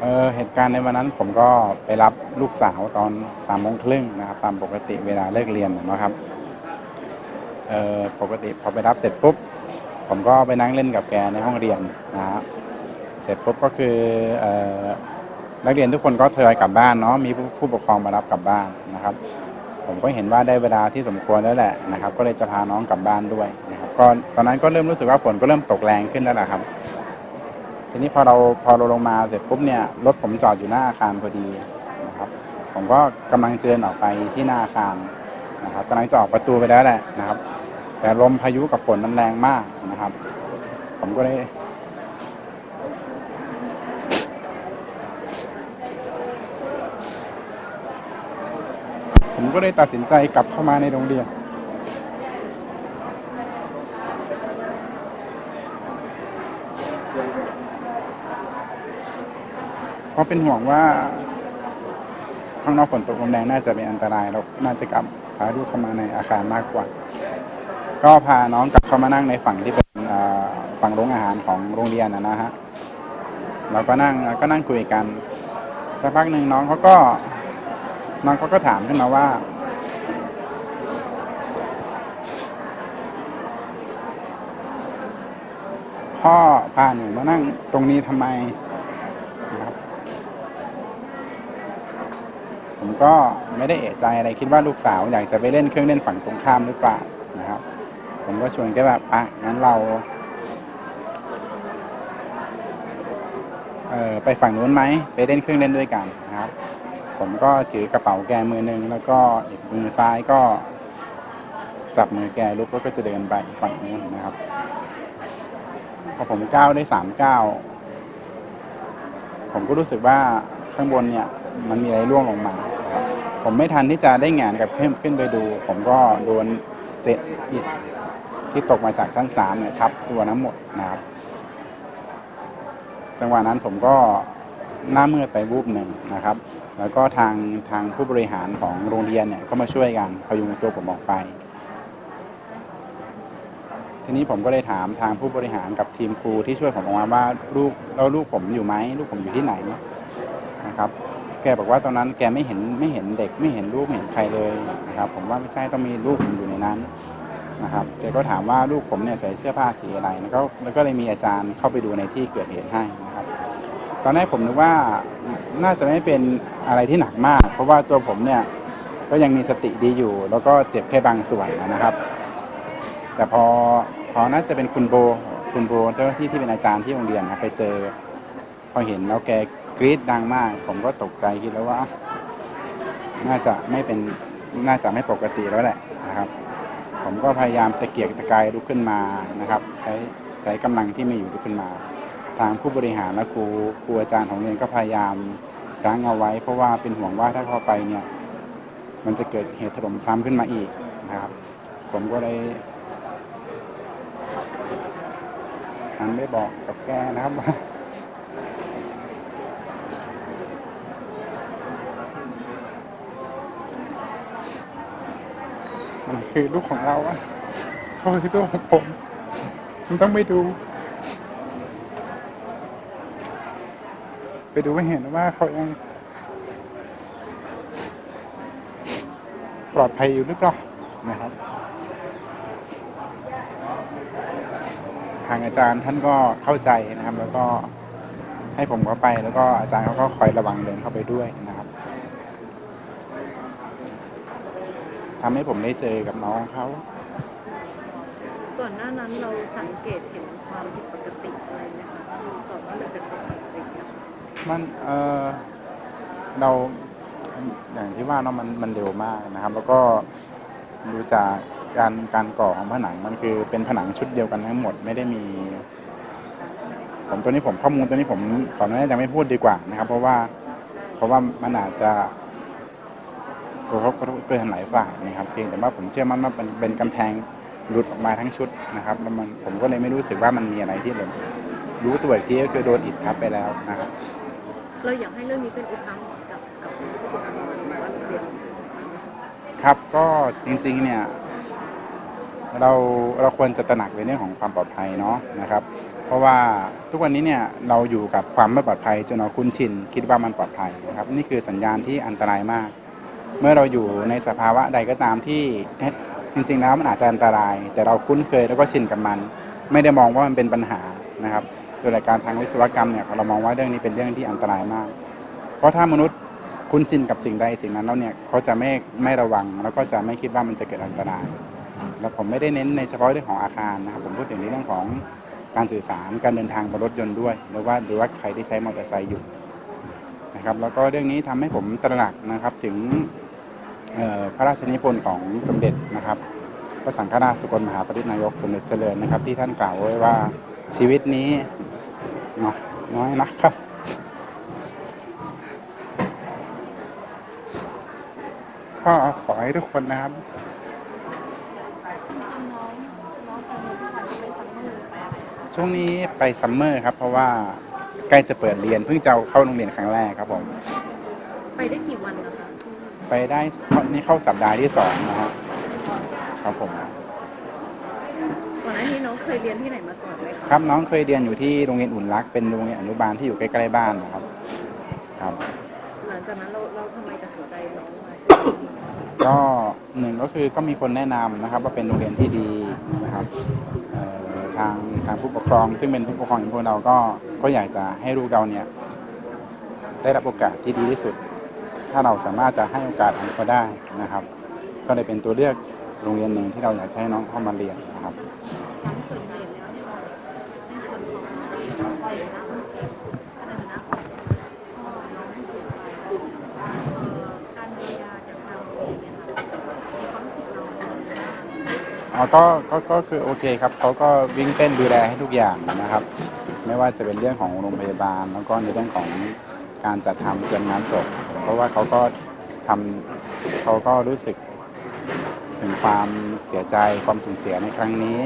เออเหตุการณ์ในวันนั้นผมก็ไปรับลูกสาวตอนสามโมงครึ่งนะครับ ตามปกติเวลาเลิกเรียนนะครับเออปกติพอไปรับเสร็จปุ๊บ ผมก็ไปนั่งเล่นกับแกในห้องเรียนนะครับเสร็จปุ๊บก็คือเออนักเรียนทุกคนก็ทยอยกลับบ้านเนาะมีผู้ผู้ปกครองมารับกลับบ้านนะครับ ผมก็เห็นว่าได้เวลาที่สมควรแล้วแหละนะครับ ก็เลยจะพาน้องกลับบ้านด้วยนะครับก็ตอนนั้นก็เริ่มรู้สึกว่าฝนก็เริ่มตกแรงขึ้นแล้วนะครับ ทีนี้พอเราพอเราลงมาเสร็จปุ๊บเนี่ยรถผมจอดอยู่หน้าอาคารพอดีนะครับ ผมก็กำลังเดินออกไปที่หน้าอาคารนะครับกำลังจะออกประตูไปแล้วแหละนะครับ แต่ลมพายุกับฝนมันแรงมากนะครับ ผมก็เลยผมก็เลยตัดสินใจกลับเข้ามาในโรงเรียน เพราะเป็นห่วงว่า ข้างนอกฝนตกลมแรงน่าจะเป็นอันตรายแล้วน่าจะกลับพาลูกเข้ามาในอาคารมากกว่า ก็พาน้องกลับเข้ามานั่งในฝั่งที่เป็นฝั่งโรงอาหารของโรงเรียนนะนะฮะเราก็นั่งก็นั่งคุยกันสักพักหนึ่งน้องเขาก็น้องเขาก็ถามขึ้นมาว่า พ่อพาหนูมานั่งตรงนี้ทำไม ก็ไม่ได้เอะใจอะไรคิดว่าลูกสาวอยากจะไปเล่นเครื่องเล่นฝั่งตรงข้ามหรือเปล่านะครับ ผมก็ชวนแกแบบอะงั้นเราเออไปฝั่งนู้นไหมไปเล่นเครื่องเล่นด้วยกันนะครับ ผมก็ถือกระเป๋าแกมือหนึ่งแล้วก็อีกมือซ้ายก็จับมือแกลุกแล้วก็จะเดินไปฝั่งนู้นนะครับ พอผมก้าวได้สามก้าวผมก็รู้สึกว่าข้างบนเนี่ย มันมีอะไรร่วงลงมา ผมไม่ทันที่จะได้แหงนกับขึ้นขึ้นไปดู ผมก็โดนเศษอิฐที่ตกมาจากชั้นสามเนี่ยทับตัวน้ำหมดนะครับจังหวะนั้นผมก็หน้ามืดไปวูบหนึ่งนะครับ แล้วก็ทางทางผู้บริหารของโรงเรียนเนี่ยก็มาช่วยกันพยุงตัวผมออกไป ทีนี้ผมก็เลยถามทางผู้บริหารกับทีมครูที่ช่วยผมออกมาว่าลูกแล้วลูกผมอยู่ไหมลูกผมอยู่ที่ไหนนะครับ แกบอกว่าตอนนั้นแกไม่เห็นไม่เห็นเด็กไม่เห็นลูกไม่เห็นใครเลยนะครับ ผมว่าไม่ใช่ต้องมีลูกผมอยู่ในนั้นนะครับแกก็ถามว่าลูกผมเนี่ยใส่เสื้อผ้าสีอะไรแล้วก็แล้วก็เลยมีอาจารย์เข้าไปดูในที่เกิดเหตุให้นะครับ ตอนแรกผมนึกว่าน่าจะไม่เป็นอะไรที่หนักมาก เพราะว่าตัวผมเนี่ยก็ยังมีสติดีอยู่ แล้วก็เจ็บแค่บางส่วนนะครับ แต่พอพอน่าจะเป็นคุณโบคุณโบเจ้าหน้าที่ที่เป็นอาจารย์ที่โรงเรียนนะไปเจอพอเห็นแล้วแก กรี๊ดดังมาก ผมก็ตกใจคิดแล้วว่า น่าจะไม่เป็นน่าจะไม่ปกติแล้วแหละนะครับ ผมก็พยายามตะเกียกตะกายลุกขึ้นมานะครับ ใช้ใช้กำลังที่มีอยู่ลุกขึ้นมา ทางผู้บริหารและครูครูอาจารย์ของเรียนก็พยายามรั้งเอาไว้ เพราะว่าเป็นห่วงว่าถ้าเข้าไปเนี่ย มันจะเกิดเหตุถล่มซ้ำขึ้นมาอีกนะครับ ผมก็เลยหันไปบอกกับแกนะครับว่า คือลูกของเราอะเขาคือลูกของผมมันต้องไปดู ไปดูให้เห็นว่าเขายังปลอดภัยอยู่หรือเปล่านะครับทางอาจารย์ท่านก็เข้าใจนะครับ แล้วก็ให้ผมเข้าไปแล้วก็อาจารย์เขาก็คอยระวังเดินเข้าไปด้วยนะครับ ทำให้ผมได้เจอกับน้องเขา ก่อนหน้านั้นเราสังเกตเห็นความผิดปกติอะไรไหมคะก่อนว่าเราจะเกิดอะไรอย่างเงี้ยมันเออเราอย่างที่ว่าเนาะมันมันเร็วมากนะครับ แล้วก็ดูจากการการก่อของผนังมันคือเป็นผนังชุดเดียวกันทั้งหมดไม่ได้มี ผมตัวนี้ผมข้อมูลตัวนี้ผมขออนุญาตยังไม่พูดดีกว่านะครับ เพราะว่าเพราะว่ามันอาจจะ กระทบกระทบเกินหลายฝ่ายนะครับเพียงแต่ว่าผมเชื่อมั่นว่าเป็นเป็นกำแพงหลุดออกมาทั้งชุดนะครับแล้วมันผมก็เลยไม่รู้สึกว่ามันมีอะไรที่หล่นรู้ตัวอีกทีก็คือโดนอิฐทับไปแล้วนะครับ เราอยากให้เรื่องนี้เป็นอุทาหรณ์กับกับผู้ปกครองหรือว่าโรงเรียนครับก็จริงๆเนี่ยเราเราควรจะตระหนักในเรื่องของความปลอดภัยเนาะนะครับ เพราะว่าทุกวันนี้เนี่ยเราอยู่กับความไม่ปลอดภัยจนเราคุ้นชินคิดว่ามันปลอดภัยนะครับ นี่คือสัญญาณที่อันตรายมาก เมื่อเราอยู่ในสภาวะใดก็ตามที่จริงๆแล้วมันอาจจะอันตราย แต่เราคุ้นเคยแล้วก็ชินกับมัน ไม่ได้มองว่ามันเป็นปัญหานะครับโดยหลักการทางวิศวกรรมเนี่ยเรามองว่าเรื่องนี้เป็นเรื่องที่อันตรายมาก เพราะถ้ามนุษย์คุ้นชินกับสิ่งใดสิ่งนั้นแล้วเนี่ยเขาจะไม่ไม่ระวัง แล้วก็จะไม่คิดว่ามันจะเกิดอันตราย แล้วผมไม่ได้เน้นในเฉพาะเรื่องของอาคารนะครับผมพูดถึงในเรื่องของการสื่อสารการเดินทางบนรถยนต์ด้วย หรือว่าหรือว่าใครที่ใช้มอเตอร์ไซค์อยู่นะครับแล้วก็เรื่องนี้ทำให้ผมตระหนักนะครับถึง พระราชนิพนธ์ของสมเด็จนะครับพระสังฆราชสกลมหาปรินายกสมเด็จเจริญนะครับ ที่ท่านกล่าวไว้ว่าชีวิตนี้เนาะน้อยนะครับ ก็ขอให้ทุกคนนะครับช่วงนี้ไปซัมเมอร์ครับ เพราะว่าใกล้จะเปิดเรียนเพิ่งจะเข้าโรงเรียนครั้งแรกครับผม ไปได้กี่วันนะคะ ไปได้นี่เข้าสัปดาห์ที่สองนะครับครับผมก่อนหน้านี้น้องเคยเรียนที่ไหนมาก่อนไหมคะครับน้องเคยเรียนอยู่ที่โรงเรียนอุ่นรักเป็นโรงเรียนอนุบาลที่อยู่ใกล้ๆบ้านนะครับ ครับ หลังจากนั้นเราเราทำไมตัดสินใจน้องมาก็หนึ่งก็คือก็มีคนแนะนำนะครับ ว่าเป็นโรงเรียนที่ดีนะครับเอ่อทางทางผู้ปกครอง ซึ่งเป็นผู้ปกครองอย่างพวกเราก็ก็อยากจะให้ลูกเราเนี่ย ได้รับโอกาสที่ดีที่สุด ถ้าเราสามารถจะให้โอกาสเขาได้นะครับ ก็เลยเป็นตัวเลือกโรงเรียนหนึ่งที่เราอยากให้น้องเข้ามาเรียนนะครับอ๋อก็ก็ก็คือโอเคครับเขาก็วิ่งเต้นดูแลให้ทุกอย่างนะครับ ไม่ว่าจะเป็นเรื่องของโรงพยาบาล แล้วก็ในเรื่องของการจัดทำเตรียมงานศพ เพราะว่าเขาก็ทำเขาก็รู้สึกถึงความเสียใจความสูญเสียในครั้งนี้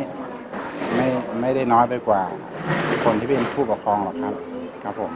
ไม่ไม่ได้น้อยไปกว่าคนที่เป็นผู้ปกครองหรอกครับ ครับผม